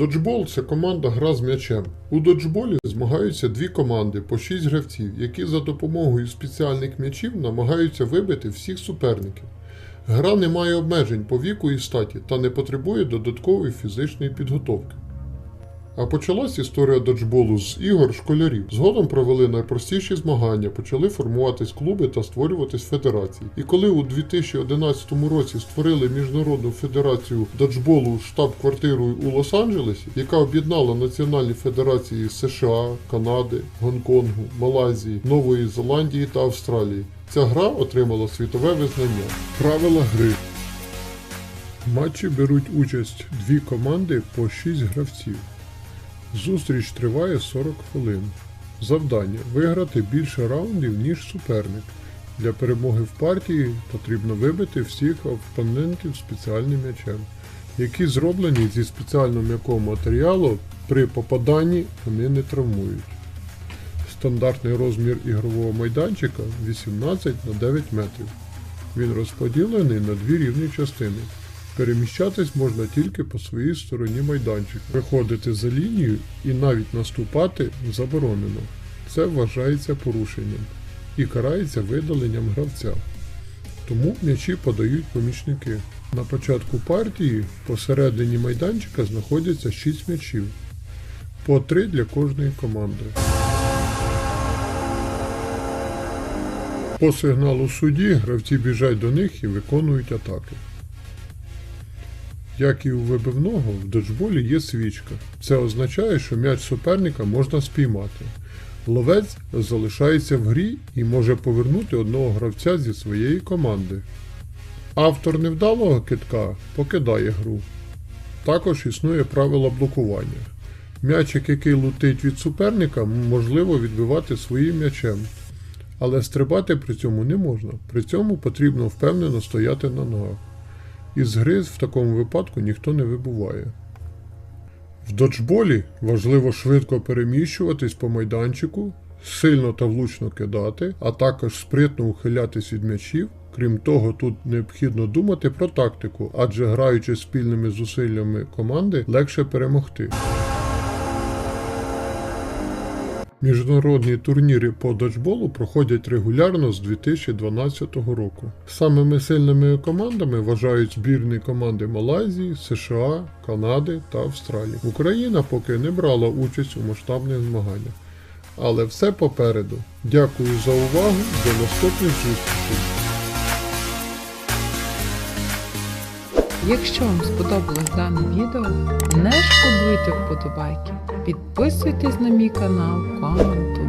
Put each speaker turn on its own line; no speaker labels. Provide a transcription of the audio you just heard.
Доджбол це команда гра з м'ячем. У доджболі змагаються дві команди по 6 гравців, які за допомогою спеціальних м'ячів намагаються вибити всіх суперників. Гра не має обмежень по віку і статі та не потребує додаткової фізичної підготовки. А почалась історія доджболу з ігор школярів. Згодом провели найпростіші змагання, почали формуватись клуби та створюватись федерації. І коли у 2011 році створили міжнародну федерацію доджболу штаб-квартирою у Лос-Анджелесі, яка об'єднала національні федерації США, Канади, Гонконгу, Малайзії, Нової Зеландії та Австралії, ця гра отримала світове визнання. Правила гри. В матчі беруть участь дві команди по 6 гравців. Зустріч триває 40 хвилин. Завдання виграти більше раундів, ніж суперник. Для перемоги в партії потрібно вибити всіх опонентів спеціальним м'ячем, які зроблені зі спеціально м'якого матеріалу. При попаданні вони не травмують. Стандартний розмір ігрового майданчика 18 на 9 метрів. Він розподілений на дві рівні частини. Переміщатись можна тільки по своїй стороні майданчика. Виходити за лінію і навіть наступати заборонено. Це вважається порушенням і карається видаленням гравця. Тому м'ячі подають помічники. На початку партії посередині майданчика знаходяться 6 м'ячів, по 3 для кожної команди. По сигналу судді гравці біжать до них і виконують атаки. Як і у вибивного, в доджболі є свічка. Це означає, що м'яч суперника можна спіймати. Ловець залишається в грі і може повернути одного гравця зі своєї команди. Автор невдалого китка покидає гру. Також існує правило блокування. М'ячик, який летить від суперника, можливо відбивати своїм м'ячем. Але стрибати при цьому не можна. При цьому потрібно впевнено стояти на ногах. Із гри в такому випадку ніхто не вибуває. В доджболі важливо швидко переміщуватись по майданчику, сильно та влучно кидати, а також спритно ухилятись від м'ячів. Крім того, тут необхідно думати про тактику, адже граючи спільними зусиллями команди, легше перемогти. Міжнародні турніри по доджболу проходять регулярно з 2012 року. Самими сильними командами вважають збірні команди Малайзії, США, Канади та Австралії. Україна поки не брала участь у масштабних змаганнях. Але все попереду. Дякую за увагу. До наступних зустрічей.
Якщо вам сподобалось дане відео, не шкодуйте вподобайки, підписуйтесь на мій канал, коментуйте.